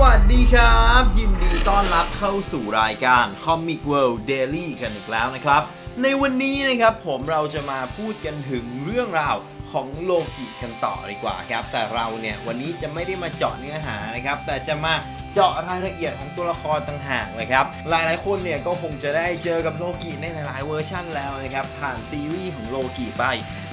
วัสดีครับ ยินดีต้อนรับเข้าสู่รายการ Comic World Daily กันอีกแล้วนะครับ ในวันนี้นะครับผมเราจะมาพูดกันถึงเรื่องราวของโลกิกันต่อดีกว่าครับ แต่เราเนี่ยวันนี้จะไม่ได้มาเจาะเนื้อหานะครับ แต่จะมาเจาะรายละเอียดของตัวละครต่างหากเลยครับ หลายๆคนเนี่ยก็คงจะได้เจอกับโลกิในหลายๆเวอร์ชั่นแล้วนะครับผ่านซีรีส์ของโลกิไป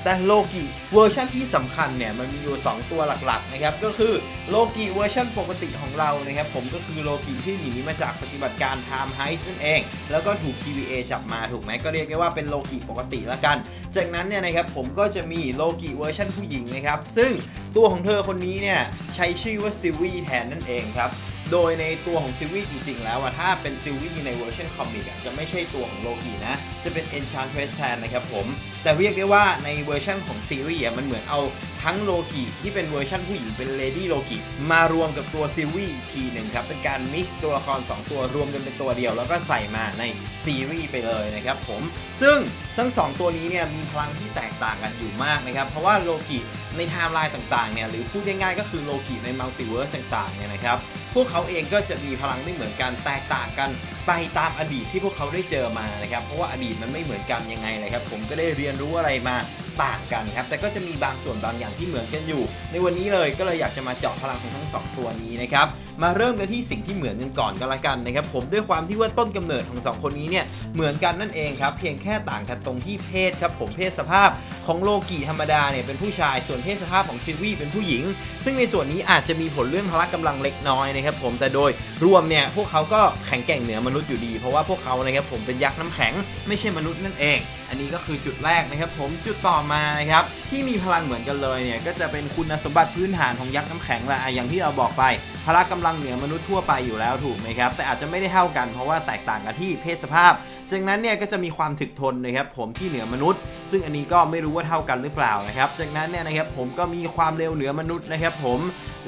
แต่โลกิเวอร์ชันที่สำคัญเนี่ยมันมีอยู่ 2 ตัวหลักๆนะครับก็คือโลกิเวอร์ชันปกติของเรานะครับผมก็คือโลกิที่หนีมาจากปฏิบัติการ Time Heist นั่นเอง แล้วก็ถูก TVA จับมาถูกไหมก็เรียกได้ว่าเป็นโลกิปกติละกัน จากนั้นเนี่ยนะครับผมก็จะมีโลกิเวอร์ชันผู้หญิงนะครับซึ่งตัวของเธอคนนี้เนี่ยใช้ชื่อว่าซิวีแทนนั่นเองครับ โดยในตัวของซิลวี่จริงๆ แล้วอะถ้าเป็นซิลวี่ในเวอร์ชันคอมิกอะจะไม่ใช่ตัวของโลกีนะ จะเป็น Enchantress แทนนะครับผม แต่เรียกได้ว่าในเวอร์ชันของซีรีส์มันเหมือนเอา ทั้งโลกีที่เป็นเวอร์ชันผู้หญิงเป็นเลดี้โลกีมารวมกับตัวซิลวี่อีกทีหนึ่งครับเป็นการมิกซ์ตัวละคร 2 ตัวรวมกันเป็นตัวเดียว แล้วก็ใส่มาในซีรีส์ไปเลยนะครับผมซึ่งทั้ง 2 ตัวนี้เนี่ยมีพลังที่แตกต่างกันอยู่มากนะครับเพราะว่าโลกิในไทม์ไลน์ต่างๆเนี่ยหรือพูดง่ายๆก็คือโลกิในมัลติเวิร์สต่างๆเนี่ยนะครับพวกเขาเองก็จะมีพลังไม่เหมือนกันแตกต่างกันไปตามอดีตที่พวกเขาได้เจอมานะครับเพราะว่าอดีตมันไม่เหมือนกันยังไงนะครับผมก็ได้เรียนรู้อะไรมา ต่างกันครับ แต่ก็จะมีบางส่วนบางอย่างที่เหมือนกันอยู่ ในวันนี้เลยก็เลยอยากจะมาเจาะพลังของทั้งสองตัวนี้นะครับมาเริ่มกันที่สิ่งที่เหมือนกันก่อนก็แล้วกันนะครับผมด้วยความที่ว่าต้นกำเนิดของสองคนนี้เนี่ยเหมือนกันนั่นเองครับเพียงแค่ต่างกันตรงที่เพศครับผมเพศสภาพของโลกิธรรมดาเนี่ยเป็นผู้ชายส่วนเพศสภาพของซิวี่เป็นผู้หญิง ซึ่งในส่วนนี้อาจจะมีผลเรื่องพละกำลังเล็กน้อยนะครับผมแต่โดยรวมเนี่ยพวกเขาก็แข็งแกร่งเหนือมนุษย์อยู่ดี เพราะว่าพวกเขานะครับผมเป็นยักษ์น้ำแข็งไม่ใช่มนุษย์นั่นเอง อันนี้ก็คือจุดแรกนะครับผมจุดต่อมาครับที่มีพลังเหมือนกันเลยเนี่ยก็จะเป็นคุณสมบัติพื้นฐานของยักษ์น้ำแข็งละอะอย่างที่เราบอกไปพละกำลังเหนือมนุษย์ทั่วไปอยู่แล้วถูกไหมครับ แต่อาจจะไม่ได้เท่ากันเพราะว่าแตกต่างกันที่เพศสภาพจากนั้นเนี่ยก็จะมีความถึกทนนะครับผมที่เหนือมนุษย์ ซึ่งอันนี้ก็ไม่รู้ว่าเท่ากันหรือเปล่านะครับ จากนั้นเนี่ยนะครับผมก็มีความเร็วเหนือมนุษย์นะครับผม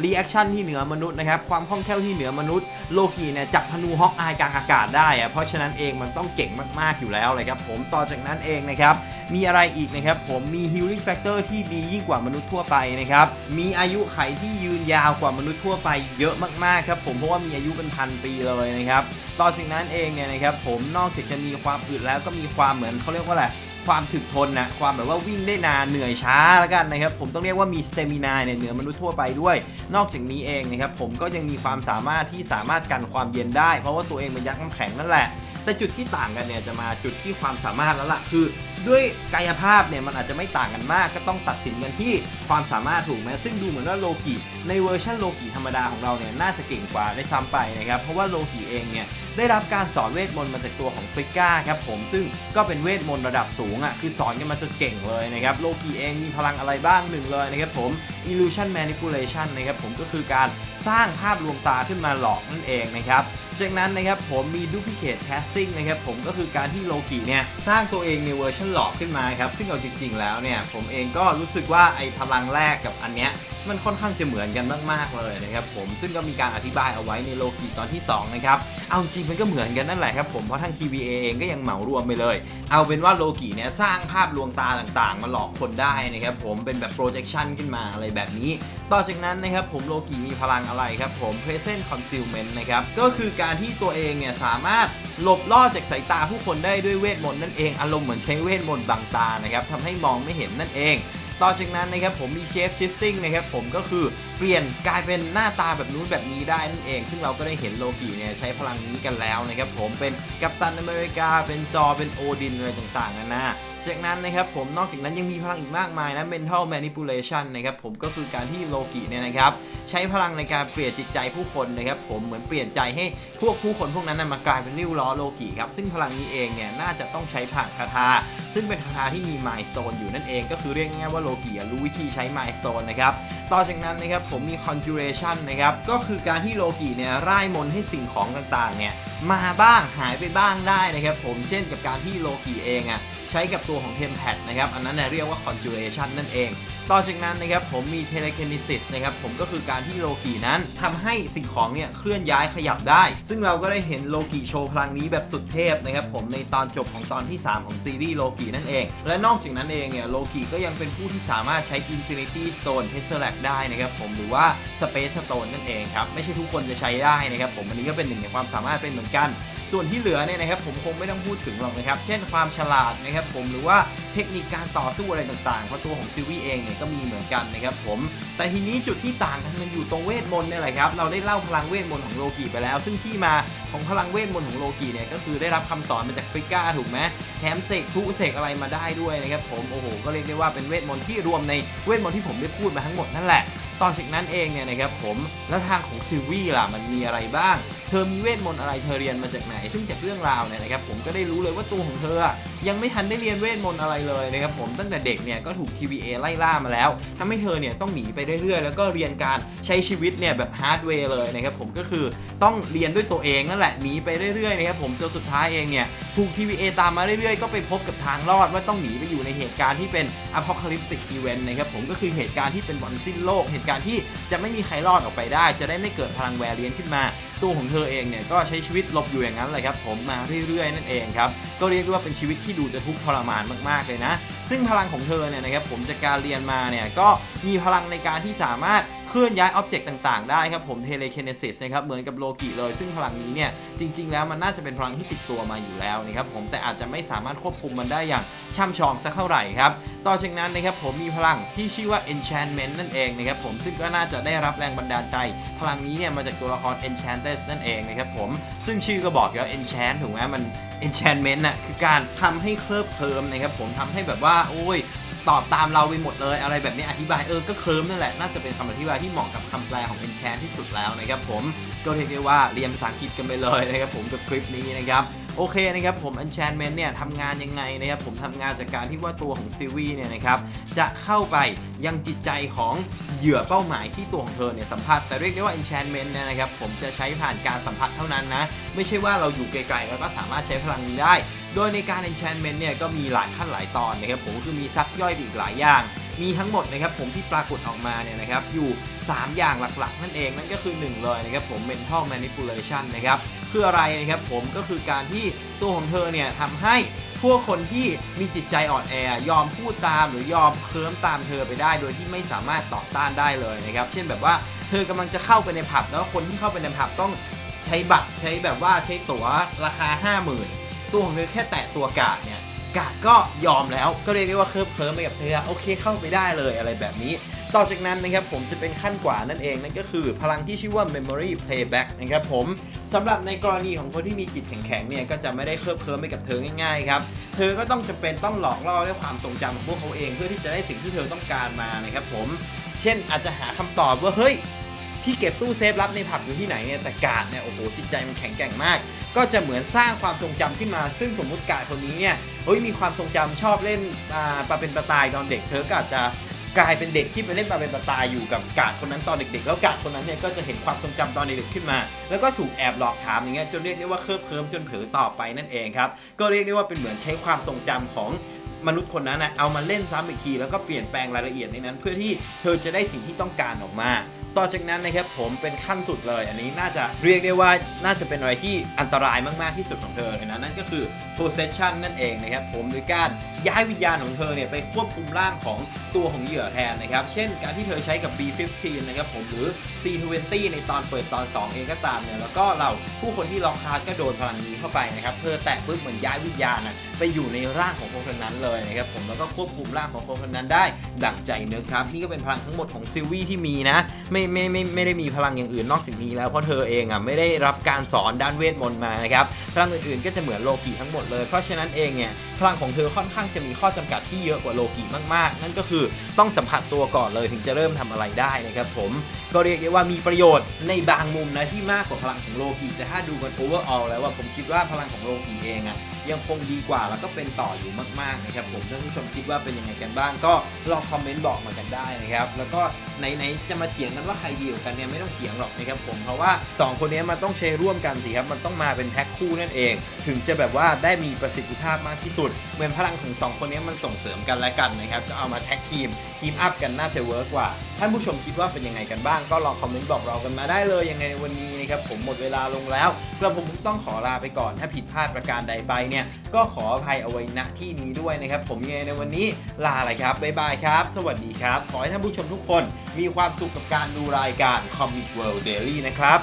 รีแอคชั่นที่เหนือมนุษย์นะครับ ความคล่องแคล่วที่เหนือมนุษย์ โลกีเนี่ยจับธนูฮอกอายกลางอากาศได้อะเพราะฉะนั้นเองมันต้องเก่งมากๆอยู่แล้วเลยครับผมต่อจากนั้นเองนะครับ มีอะไรอีกนะครับผมมี healing factor ที่ดียิ่งกว่ามนุษย์ทั่วไปนะครับ มีอายุไขที่ยืนยาวกว่ามนุษย์ทั่วไปเยอะมากๆครับผมเพราะว่ามีอายุเป็นพันปีเลยนะครับ ต่อจากนั้นเองเนี่ยนะครับผมนอกจากจะมีความอึดแล้วก็มีความเหมือนเขาเรียกว่าอะไร ความถึกทนนะความแบบว่าวิ่งได้นานเหนื่อยช้าแล้วกันนะครับ ผมต้องเรียกว่ามีสเตมินาเนี่ยเหนือมนุษย์ทั่วไปด้วย นอกจากนี้เองนะครับผมก็ยังมีความสามารถที่สามารถกันความเย็นได้ เพราะว่าตัวเองเป็นยักษ์น้ำแข็งนั่นแหละแต่จุดที่ต่างกันเนี่ยจะมาจุดที่ความสามารถแล้วล่ะคือ ด้วยกายภาพเนี่ยมันอาจจะไม่ต่างกันมากก็ต้องตัดสินกันที่ความสามารถถูกไหมซึ่งดูเหมือนว่าโลกิในเวอร์ชันโลกิธรรมดาของเราเนี่ยน่าจะเก่งกว่าได้ซ้ำไปนะครับเพราะว่าโลกิเองเนี่ย ได้รับการสอนเวทมนต์มาจากตัวของฟริก้าครับผมซึ่งก็เป็นเวทมนต์ระดับสูงอะคือสอนกันมาจนเก่งเลยนะครับโลกีเองมีพลังอะไรบ้างหนึ่งเลยนะครับผม illusion manipulation นะครับผมก็คือการสร้างภาพลวงตาขึ้นมาหลอกนั่นเองนะครับ จากนั้นนะครับผมมี duplicate casting นะครับผมก็คือการที่โลกิเนี่ยสร้างตัวเองในเวอร์ชันหลอกขึ้นมาครับซึ่งเอาจริง ๆ แล้วเนี่ยผมเองก็รู้สึกว่าไอ้พลังแรกกับอันเนี้ยมันค่อนข้างจะเหมือนกันมากๆเลยนะครับผมซึ่งก็มีการอธิบายเอาไว้ในโลกิตอนที่ 2 นะครับ เอาจริงมันก็เหมือนกันนั่นแหละครับผมเพราะทาง TVA เองก็ยังเหมารวมไปเลย เอาเป็นว่าโลกิเนี่ยสร้างภาพลวงตาต่างๆ มาหลอกคนได้นะครับผมเป็นแบบ projection ขึ้นมาอะไรแบบนี้ต่อจากนั้นนะครับผมโลกิมีพลังอะไรครับผม present concealment นะครับก็คือการที่ตัวเองเนี่ยสามารถหลบล่อจากสายตาผู้คนได้ด้วยเวทมนต์นั่นเองอารมณ์เหมือนใช้เวทมนต์บังตานะครับทำให้มองไม่เห็นนั่นเองต่อจากนั้นนะครับผมมี shape shifting นะครับผมก็คือเปลี่ยนกลายเป็นหน้าตาแบบนู้นแบบนี้ได้นั่นเอง ซึ่งเราก็ได้เห็นโลกิเนี่ยใช้พลังนี้กันแล้วนะครับผมเป็นกัปตันอเมริกาเป็นจอเป็นโอดินอะไรต่างๆนานา จากนั้นนะครับผมนอกจากนั้นยังมีพลังอีกมากมายนะ mental manipulation นะครับผมก็คือการที่โลกิเนี่ยนะครับใช้พลังในการเปลี่ยนจิตใจผู้คนนะครับผมเหมือนเปลี่ยนใจให้พวกผู้คนพวกนั้นนะมากลายเป็นริ้วล้อโลกิครับซึ่งพลังนี้เองเนี่ยน่าจะต้องใช้ผ่านคาถาซึ่งเป็นคาถาที่มี milestone อยู่นั่นเองก็คือเรียกง่ายๆว่าโลกิรู้วิธีใช้ milestone นะครับต่อจากนั้นนะครับผมมี conjuration นะครับก็คือการที่โลกิเนี่ยร่ายมนให้สิ่งของต่างๆเนี่ยมาบ้างหายไปบ้างได้นะครับผมเช่นกับการที่โลกิเองอะใช้กับตัวของ Tempat นะครับอันนั้นนะเรียกว่า conjuration นั่นเอง ต่อจากนั้นนะครับผมมีเทเล k ค n ิซิสนะครับผมก็คือการที่โลกินั้นทำให้สิ่งของเนี่ยเคลื่อนย้ายขยับได้ ซึ่งเราก็ได้เห็นโลกิโชว์พลังนี้แบบสุดเทพนะครับผมในตอนจบของตอนที่ 3 ของซีรีส์โลกินั่นเอง และนอกจากนั้นเองเนี่ยโลกิก็ยังเป็นผู้ที่สามารถใช้ Infinity Stone Tesseract ได้นะครับผมหรือว่า Space Stone นั่นเองครับไม่ใช่ทุกคนจะใช้ได้นะครับผมอันนี้ก็เป็นหนึ่งในความสามารถเป็นเหมือนกันส่วนที่เหลือเนี่ยนะครับผมคงไม่ต้องพูดถึงหรอกนะครับ เช่นความฉลาดนะครับผมหรือว่าเทคนิคการต่อสู้อะไรต่างๆ เพราะตัวของซิวี่เองเนี่ยก็มีเหมือนกันนะครับผม แต่ทีนี้จุดที่ต่างกันมันอยู่ตรงเวทมนต์เนี่ยแหละครับ เราได้เล่าพลังเวทมนต์ของโลกิไปแล้ว ซึ่งที่มาของพลังเวทมนต์ของโลกิเนี่ยก็คือได้รับคำสอนมาจากฟิก้าถูกไหมแถมเสกทุเสกอะไรมาได้ด้วยนะครับผม โอ้โห ก็เรียกได้ว่าเป็นเวทมนต์ที่รวมในเวทมนต์ที่ผมได้พูดมาทั้งหมดนั่นแหละ ต่อจากนั้นเองเนี่ยนะครับผมแล้วทางของซิลวี่ล่ะมันมีอะไรบ้าง เธอมีเวทมนต์อะไรเธอเรียนมาจากไหน ซึ่งจากเรื่องราวเนี่ยนะครับผมก็ได้รู้เลยว่าตัวของเธอ ยังไม่ทันได้เรียนเวทมนต์อะไรเลยนะครับผมตั้งแต่เด็กเนี่ยก็ถูก TVA ไล่ล่ามาแล้วทำให้เธอเนี่ยต้องหนีไปเรื่อยๆ แล้วก็เรียนการใช้ชีวิตเนี่ยแบบฮาร์ดเวย์เลยนะครับผมก็คือต้องเรียนด้วยตัวเองนั่นแหละหนีไปเรื่อยๆนะครับผมจนสุดท้ายเองเนี่ยถูก TVA ตามมาเรื่อยๆ ก็ไปพบกับทางรอดว่าต้องหนีไปอยู่ในเหตุการณ์ที่เป็น apocalyptic event นะครับผมก็คือเหตุการณ์ที่เป็นวันสิ้นโลกเหตุการณ์ที่จะไม่มีใครรอดออกไปได้ จะได้ไม่เกิดพลังแวรเลียนขึ้นมา ตัวของเธอเองเนี่ยก็ใช้ชีวิตหลบอยู่อย่างนั้นเลยครับผมมาเรื่อยๆนั่นเองครับก็เรียกได้ว่าเป็นชีวิตที่ดูจะทุกข์ทรมานมากๆเลยนะ ซึ่งพลังของเธอเนี่ยนะครับผมจากการเรียนมาเนี่ยก็มีพลังในการที่สามารถเคลื่อนย้ายอ็อบเจกต์ต่างๆ ได้ครับผมเทเล k ค n น s i s นะครับเหมือนกับโลกิเลย ซึ่งพลังนี้เนี่ยจริง ๆ แล้วมันน่าจะเป็นพลังที่ติดตัวมาอยู่แล้วนะครับผมแต่อาจจะไม่สามารถควบคุมมันได้อย่างช่ำชองสักเท่าไหร่ครับต่อจากนั้นนะครับผมมีพลังที่ชื่อว่า enchantment นั่นเองนะครับผมซึ่งก็น่าจะได้รับแรงบันดาลใจ พลังนี้เนี่ยมาจากตัวละคร enchantress นั่นเองนะครับผมซึ่งชื่อก็บอกอยู่แล้ว enchant ถูกไหมมัน enchantment น่ะคือการทำให้เคลิบเคลิมนะครับผมทำให้แบบว่าโอ้ย ตอบตามเราไปหมดเลยอะไรแบบนี้อธิบายเออก็เคลิมนั่นแหละ น่าจะเป็นคำอธิบายที่เหมาะกับคำแปลของ enchant ที่สุดแล้วนะครับผมก็เรียกได้ว่าเรียนภาษาอังกฤษกันไปเลยนะครับผมกับคลิปนี้นะครับ โอเคนะครับผม enchantment เนี่ยทำงานยังไงนะครับผมทำงานจากการที่ว่าตัวของซิวีเนี่ยนะครับจะเข้าไปยังจิตใจของเหยื่อเป้าหมายที่ตัวของเธอเนี่ยสัมผัส แต่เรียกได้ว่า enchantment เนี่ยนะครับผมจะใช้ผ่านการสัมผัสเท่านั้นนะ ไม่ใช่ว่าเราอยู่ไกลๆ แล้วก็สามารถใช้พลังนี้ได้ โดยในการ enchantment เนี่ยก็มีหลายขั้นหลายตอนนะครับผมคือมีซับย่อยอีกหลายอย่างมีทั้งหมดนะครับผมที่ปรากฏออกมาเนี่ยนะครับอยู่ 3 อย่างหลักๆ นั่นเองนั่นก็คือ 1 เลยนะครับผม mental manipulation นะครับ คืออะไรนะครับผมก็คือการที่ตัวของเธอเนี่ยทำให้พวกคนที่มีจิตใจอ่อนแอยอมพูดตามหรือยอมเคลิ้มตามเธอไปได้ โดยที่ไม่สามารถต่อต้านได้เลยนะครับเช่นแบบว่าเธอกำลังจะเข้าไปในผับแล้วคนที่เข้าไปในผับต้องใช้บัตรใช้แบบว่าใช้ตั๋วราคา 50,000 ตัวของเธอแค่แตะตัวกาดเนี่ยกาดก็ยอมแล้วก็เรียกได้ว่าเคลิบเคลิ้มไปกับเธอโอเคเข้าไปได้เลยอะไรแบบนี้ ต่อจากนั้นนะครับผมจะเป็นขั้นกว่านั่นเองนั่นก็คือพลังที่ชื่อว่า memory playback นะครับผมสำหรับในกรณีของคนที่มีจิตแข็งๆเนี่ยก็จะไม่ได้เคลิบเคลิ้มไปกับเธอง่ายๆครับเธอก็ต้องจำเป็นต้องหลอกล่อด้วยความทรงจำของพวกเขาเองเพื่อที่จะได้สิ่งที่เธอต้องการมานะครับผม เช่นอาจจะหาคำตอบว่าเฮ้ยที่เก็บตู้เซฟลับในผับอยู่ที่ไหนเนี่ยแต่กาดเนี่ยโอ้โหจิตใจมันแข็งแกร่งมาก ก็จะเหมือนสร้างความทรงจำขึ้นมา ซึ่งสมมุติกาดคนนี้เนี่ยเฮ้ยมีความทรงจำชอบเล่นอ่าปลาเป็นปลาตายตอนเด็กเธอก็อาจจะ กลายเป็นเด็กที่ไปเล่นปลาเป็นปลาตายอยู่กับกาดคนนั้นตอนเด็กๆ แล้วกาดคนนั้นเนี่ยก็จะเห็นความทรงจำตอนเด็กๆขึ้นมา แล้วก็ถูกแอบหลอกถามอย่างเงี้ยจนเรียกได้ว่าเคลิบเคลิ้มจนเผลอต่อไปนั่นเองครับก็เรียกได้ว่าเป็นเหมือนใช้ความทรงจำของมนุษย์คนนั้นนะเอามาเล่นซ้ำอีกทีแล้วก็เปลี่ยนแปลงรายละเอียดในนั้น เพื่อที่เธอจะได้สิ่งที่ต้องการออกมาต่อจากนั้นนะครับผมเป็นขั้นสุดเลย อันนี้น่าจะเรียกได้ว่าน่าจะเป็นอะไรที่อันตรายมาก ๆ ที่สุดของเธอเลยนะ นั่นก็คือ possession นั่นเองนะครับผมโดยการ ย้ายวิญญาณของเธอเนี่ยไปควบคุมร่างของตัวของเหยื่อแทนนะครับ เช่นการที่เธอใช้กับ B15 นะครับผมหรือ C20 ในตอนเปิดตอน 2 เองก็ตามเนี่ยแล้วก็เราผู้คนที่ล็อกคาร์ดก็โดนพลังนี้เข้าไปนะครับเธอแตะปุ๊บเหมือนย้ายวิญญาณนะไปอยู่ในร่างของคนคนนั้นเลยนะครับผมแล้วก็ควบคุมร่างของคนคนนั้นได้ดั่งใจนึกครับนี่ก็เป็นพลังทั้งหมดของซิลวี่ที่มีนะไม่ไม่ไม่ไม่ได้มีพลังอย่างอื่นนอกจากนี้แล้วเพราะเธอเองอะไม่ได้รับการสอนด้านเวทมนต์มานะครับพลังอื่นๆก็จะเหมือนโลกิทั้งหมดเลย เพราะฉะนั้นเองเนี่ยพลังของเธอค่อนข้างจะมีข้อจำกัดที่เยอะกว่าโลกิมากๆ นั่นก็คือต้องสัมผัสตัวก่อนเลยถึงจะเริ่มทำอะไรได้นะครับผมก็เรียกได้ว่ามีประโยชน์ในบางมุมนะที่มากกว่าพลังของโลกิแต่ถ้าดูกันโอเวอร์ออลแล้วว่าผมคิดว่าพลังของโลกิเองอะ ยังคงดีกว่าแล้วก็เป็นต่ออยู่มากๆนะครับผมท่านผู้ชมคิดว่าเป็นยังไงกันบ้าง ก็ลองคอมเมนต์บอกมากันได้นะครับแล้วก็ไหนๆจะมาเถียงกันว่าใครดีกว่ากันเนี่ยไม่ต้องเถียงหรอกนะครับผมเพราะว่าสองคนนี้มันต้องใช้ร่วมกันสิครับมันต้องมาเป็นแพ็คคู่นั่นเอง ถึงจะแบบว่าได้มีประสิทธิภาพมากที่สุด เหมือนพลังของสองคนนี้มันส่งเสริมกันและกันนะครับก็เอามาแท็กทีมทีมอัพกันน่าจะเวิร์กกว่าท่านผู้ชมคิดว่าเป็นยังไงกันบ้าง ก็ลองคอมเมนต์บอกเรากันมาได้เลยยังไงในวันนี้นะครับผมหมดเวลาลงแล้วกระผมต้องขอลาไปก่อนถ้าผิดพลาดประการใดไปเนี่ยก็ขออภัยเอาไว้ณที่นี้ด้วยนะครับ ผมยังไงในวันนี้ลาเลยครับบ๊ายบายครับ สวัสดีครับ ขอให้ท่านผู้ชมทุกคนมีความสุขกับการดูรายการ Comic World Daily นะครับ